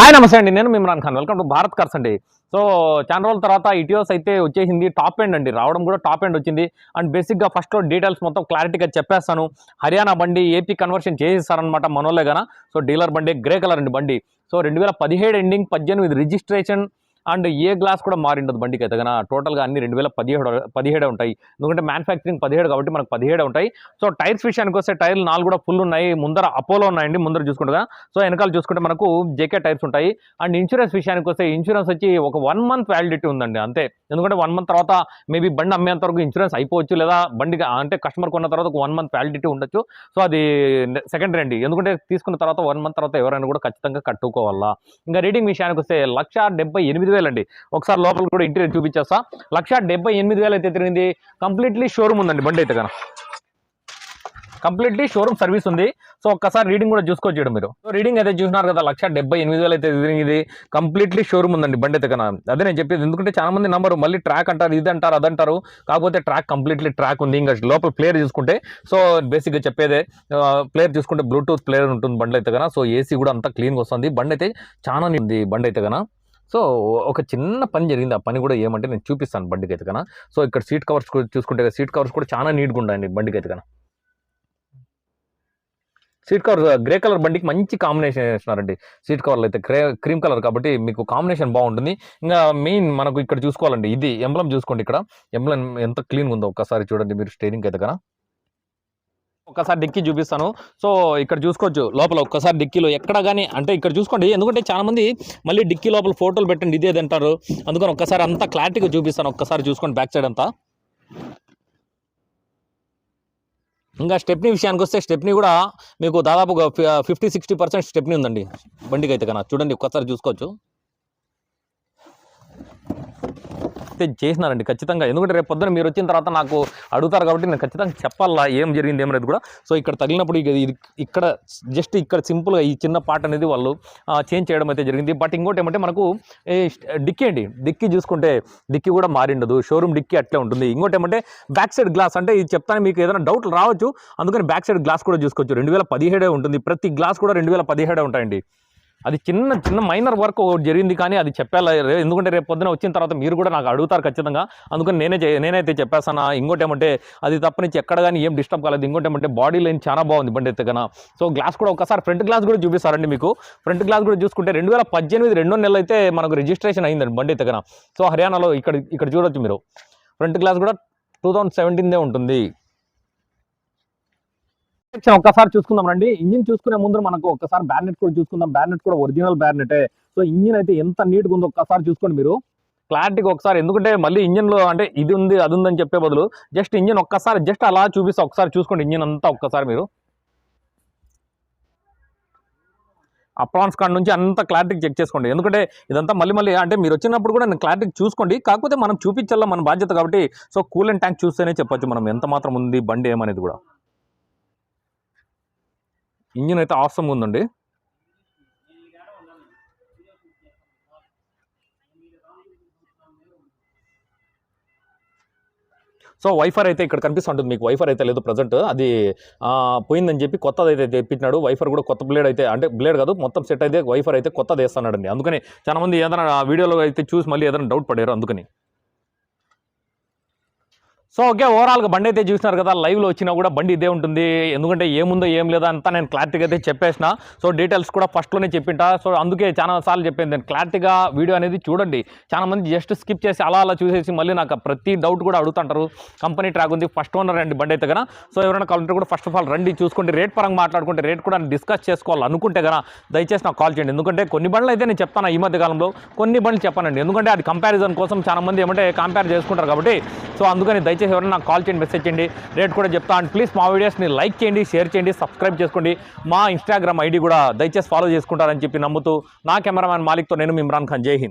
Hi నమస్తే అండి. నేను Mimran Khan. Welcome to Bharat cars అండి. సో చాలా రోజుల తర్వాత ఇటియోస్ అయితే వచ్చేసింది టాప్ ఎండ్ అండి. రావడం కూడా టాప్ ఎండ్ వచ్చింది. అండ్ బేసిక్గా ఫస్ట్లో డీటెయిల్స్ మొత్తం క్లారిటీగా చెప్పేస్తాను. హర్యానా బండి ఏపీ కన్వర్షన్ చేసేస్తారనమాట మనోళ్ళే గన సో డీలర్ బండి గ్రే కలర్ అండి బండి. సో రెండు వేల పదిహేడు ఎండింగ్ పద్దెనిమిది రిజిస్ట్రేషన్ అండ్ ఏ గ్లాస్ కూడా మారిండదు బండికి అయితే కన్నా టోటల్గా అన్ని రెండు వేల పదిహేడు పదిహేడే ఉంటాయి. ఎందుకంటే మ్యానుఫ్యాక్చరింగ్ పదిహేడు కాబట్టి మనకు పదిహేడే ఉంటాయి. సో టైర్స్ విషయానికి వస్తే టైర్లు నాలుగు కూడా ఫుల్ ఉన్నాయి. ముందర అపోలో ఉన్నాయండి ముందర చూసుకుంటే సో వెనకాల చూసుకుంటే మనకు జేకే టైర్స్ ఉంటాయి. అండ్ ఇన్సూరెన్స్ విషయానికి వస్తే ఇన్సూరెన్స్ వచ్చి ఒక వన్ మంత్ వ్యాలిడిటీ ఉందండి అంతే. ఎందుకంటే వన్ మంత్ తర్వాత మేబీ బండి అమ్మేంత వరకు ఇన్సూరెన్స్ అయిపోవచ్చు లేదా బండి అంటే కస్టమర్ కొన్న తర్వాత ఒక వన్ మంత్ వ్యాలిడిటీ ఉండొచ్చు. సో అది సెకండరీ అండి. ఎందుకంటే తీసుకున్న తర్వాత వన్ మంత్ తర్వాత ఎవరైనా కూడా ఖచ్చితంగా కట్టుకోవాలా. ఇంకా రీడింగ్ విషయానికి వస్తే లక్ష డెబ్బై ఎనిమిది వేలు అండి ఒకసారి లోపల కూడా ఇంటీరియర్ చూపించేస్తా. లక్ష డెబ్బై ఎనిమిది వేలు అయితే తిరిగింది. కంప్లీట్లీ షోరూమ్ ఉందండి బండి అయితే కనుక కంప్లీట్లీ షోరూమ్ సర్వీస్ ఉంది. సో ఒక్కసారి రీడింగ్ కూడా చూసుకోవచ్చు మీరు. సో రీడింగ్ అయితే చూసినారు కదా లక్ష డెబ్బై ఎనిమిది వేలు అయితే తిరిగింది. కంప్లీట్లీ షోరూమ్ ఉందండి బండి అయితే కన్నా అదే నేను చెప్పేది ఎందుకంటే చాలా మంది నంబరు మళ్ళీ ట్రాక్ అంటారు ఇది అంటారు అదంటారు కాకపోతే ట్రాక్ కంప్లీట్లీ ట్రాక్ ఉంది. ఇంకా లోపల ప్లేయర్ చూసుకుంటే సో బేసిక్గా చెప్పేదే ప్లేయర్ చూసుకుంటే బ్లూటూత్ ప్లేయర్ ఉంటుంది బండి అయితే కన్నా సో ఏసీ కూడా అంతా క్లీన్గా వస్తుంది. బండి అయితే చాలా ఉంది బండి అయితే కన్నా సో ఒక చిన్న పని జరిగింది. ఆ పని కూడా ఏమంటే నేను చూపిస్తాను బండికి అయితే కన్నా సో ఇక్కడ సీట్ కవర్స్ చూసుకుంటే సీట్ కవర్స్ కూడా చాలా నీట్గా ఉండండి బండికి అయితే కన్నా సీట్ కవర్ గ్రే కలర్ బండికి మంచి కాంబినేషన్ వేసినారండి సీట్ కవర్లు అయితే క్రే క్రీమ్ కలర్ కాబట్టి మీకు కాంబినేషన్ బాగుంటుంది. ఇంకా మెయిన్ మనకు ఇక్కడ చూసుకోవాలండి. ఇది ఎంబ్లం చూసుకోండి ఇక్కడ. ఎంబ్లం ఎంత క్లీన్గా ఉందో ఒక్కసారి చూడండి మీరు స్టేరింగ్ అయితే కదా ఒక్కసారి డిక్కీ చూపిస్తాను. సో ఇక్కడ చూసుకోవచ్చు లోపల ఒక్కసారి డిక్కీలో ఎక్కడ కానీ అంటే ఇక్కడ చూసుకోండి. ఎందుకంటే చాలా మంది మళ్ళీ డిక్కీ లోపల ఫోటోలు పెట్టండి ఇదే తింటారు. అందుకని ఒక్కసారి అంతా క్లారిటీగా చూపిస్తాను. ఒక్కసారి చూసుకోండి బ్యాక్ సైడ్ అంతా. ఇంకా స్టెప్నీ విషయానికి వస్తే స్టెప్నీ కూడా మీకు దాదాపు ఫిఫ్టీ సిక్స్టీ పర్సెంట్ స్టెప్నీ ఉందండి. బండికి అయితే కన్నా. చూడండి ఒక్కసారి చూసుకోవచ్చు. అయితే చేసినారండి ఖచ్చితంగా. ఎందుకంటే రేపు పొద్దున మీరు వచ్చిన తర్వాత నాకు అడుగుతారు కాబట్టి నేను ఖచ్చితంగా చెప్పాలా ఏం జరిగింది ఏమనేది కూడా. సో ఇక్కడ తగిలినప్పుడు ఇది ఇక్కడ జస్ట్ ఇక్కడ సింపుల్గా ఈ చిన్న పాట అనేది వాళ్ళు చేంజ్ చేయడం అయితే జరిగింది. బట్ ఇంకోటి ఏమంటే మనకు ఏ డిక్కీ అండి. డిక్కీ చూసుకుంటే డిక్కీ కూడా మారిండదు. షోరూమ్ డిక్కీ అట్లే ఉంటుంది. ఇంకోటి ఏమంటే బ్యాక్ సైడ్ గ్లాస్ అంటే ఇది చెప్తాను మీకు ఏదైనా డౌట్లు రావచ్చు. అందుకని బ్యాక్ సైడ్ గ్లాస్ కూడా చూసుకోవచ్చు. రెండు వేల పదిహేడే ఉంటుంది. ప్రతి గ్లాస్ కూడా రెండు వేల పదిహేడే ఉంటాయండి. అది చిన్న చిన్న మైనర్ వర్క్ జరిగింది కానీ అది చెప్పాలి? ఎందుకంటే రేపు పొద్దున వచ్చిన తర్వాత మీరు కూడా నాకు అడుగుతారు ఖచ్చితంగా. అందుకని నేనే చే- నేనైతే చెప్పేస్తాను ఇంకోటి ఏమంటే అది తప్పనించి ఎక్కడ కానీ ఏం డిస్టర్బ్ కాలేదు. ఇంకోటి ఏమంటే బాడీ లైన్ చాలా బాగుంది బండి అయితే కన్నా సో గ్లాస్ కూడా ఒకసారి ఫ్రంట్ గ్లాస్ కూడా చూపిస్తారండి మీకు. ఫ్రంట్ గ్లాస్ కూడా చూసుకుంటే రెండు వేల పద్దెనిమిది రెండో నెలలు అయితే మనకు రిజిస్ట్రేషన్ అయిందండి బండి అయితే కన్నా సో హర్యానాలో ఇక్కడ ఇక్కడ చూడొచ్చు మీరు. ఫ్రంట్ గ్లాస్ కూడా టూ థౌజండ్ సెవెంటీన్దే ఉంటుంది. సెక్షన్ ఒక్కసారి చూసుకుందాం రండి. ఇంజిన్ చూసుకునే ముందు మనకు ఒక్కసారి బ్యానెట్ కూడా చూసుకుందాం. బ్యానెట్ కూడా ఒరిజినల్ బ్యానెటే సో ఇంజిన్ అయితే ఎంత నీట్గా ఉందో ఒక్కసారి చూసుకోండి మీరు. క్లారిటీగా ఒకసారి ఎందుకంటే మళ్ళీ ఇంజిన్లో అంటే ఇది ఉంది అది ఉందని చెప్పే బదులు జస్ట్ ఇంజిన్ ఒక్కసారి జస్ట్ అలా చూపిస్తే ఒకసారి చూసుకోండి ఇంజిన్ అంతా ఒక్కసారి మీరు. అప్రాన్స్ కాడ నుంచి అంత క్లారిటీ చెక్ చేసుకోండి. ఎందుకంటే ఇదంతా మళ్ళీ మళ్ళీ అంటే మీరు వచ్చినప్పుడు కూడా నేను క్లారిటీ చూసుకోండి. కాకపోతే మనం చూపించాలా మన బాధ్యత కాబట్టి సో కూల్ అండ్ ట్యాంక్ చూస్తేనే చెప్పొచ్చు మనం ఎంత మాత్రం ఉంది బండి ఏమనేది కూడా. ఇంజిన్ అయితే ఆసమ్ ఉందండి. సో వైఫర్ అయితే ఇక్కడ కనిపిస్తుంటుంది మీకు వైఫర్ అయితే లేదు ప్రజెంట్ అది పోయిందని చెప్పి కొత్తది అయితే తెప్పించినాడు. వైఫర్ కూడా కొత్త బ్లేడ్ అయితే అంటే బ్లేడ్ కాదు మొత్తం సెట్ అయితే వైఫర్ అయితే కొత్తది వేస్తున్నాడండి. అందుకని చాలా మంది ఏదైనా వీడియోలో అయితే చూసి మళ్ళీ ఏదైనా డౌట్ పడారు అందుకని. సో ఓకే ఓవరాల్గా బండి అయితే చూసినారు కదా లైవ్లో వచ్చినా కూడా బండి ఇదే ఉంటుంది. ఎందుకంటే ఏముందో ఏం లేదో అంతా నేను క్లారిటీగా అయితే చెప్పేసిన. సో డీటెయిల్స్ కూడా ఫస్ట్లోనే చెప్పింటా. సో అందుకే చాలా సార్లు చెప్పింది నేను క్లారిటీగా వీడియో అనేది చూడండి. చాలా మంది జస్ట్ స్కిప్ చేసి అలా అలా చూసేసి మళ్ళీ నాకు ప్రతి డౌట్ కూడా అడుగుతుంటారు. కంపెనీ ట్రాక్ ఉంది ఫస్ట్ ఓనర్ అండి బండి అయితే కదా. సో ఎవరైనా కావాలంటే కూడా ఫస్ట్ ఆఫ్ ఆల్ రండి చూసుకుంటే రేట్ పరంగా మాట్లాడుకుంటే రేట్ కూడా డిస్కస్ చేసుకోవాలి అనుకుంటే కదా దయచేసి నాకు కాల్ చేయండి. ఎందుకంటే కొన్ని బండ్లు అయితే నేను చెప్తాను ఈ మధ్య కాలంలో. కొన్ని బండ్లు చెప్పానండి. ఎందుకంటే అది కంపారిజన్ కోసం చాలా మంది ఏమంటే కంపేర్ చేసుకుంటారు కాబట్టి. సో అందుకని దయచేసి ఎవరైనా నాకు కాల్ చేయండి మెసేజ్ చేయండి రేట్ కూడా చెప్తా. అండ్ ప్లీజ్ మా వీడియోస్ని లైక్ చేయండి షేర్ చేయండి సబ్స్క్రైబ్ చేసుకోండి. మా ఇన్స్టాగ్రామ్ ఐడి కూడా దయచేసి ఫాలో చేసుకుంటారని చెప్పి నమ్ముతూ నా కెమెరామ్యాన్ మాలిక్తో నేను ఇమ్రాన్ ఖాన్. జై హింద్.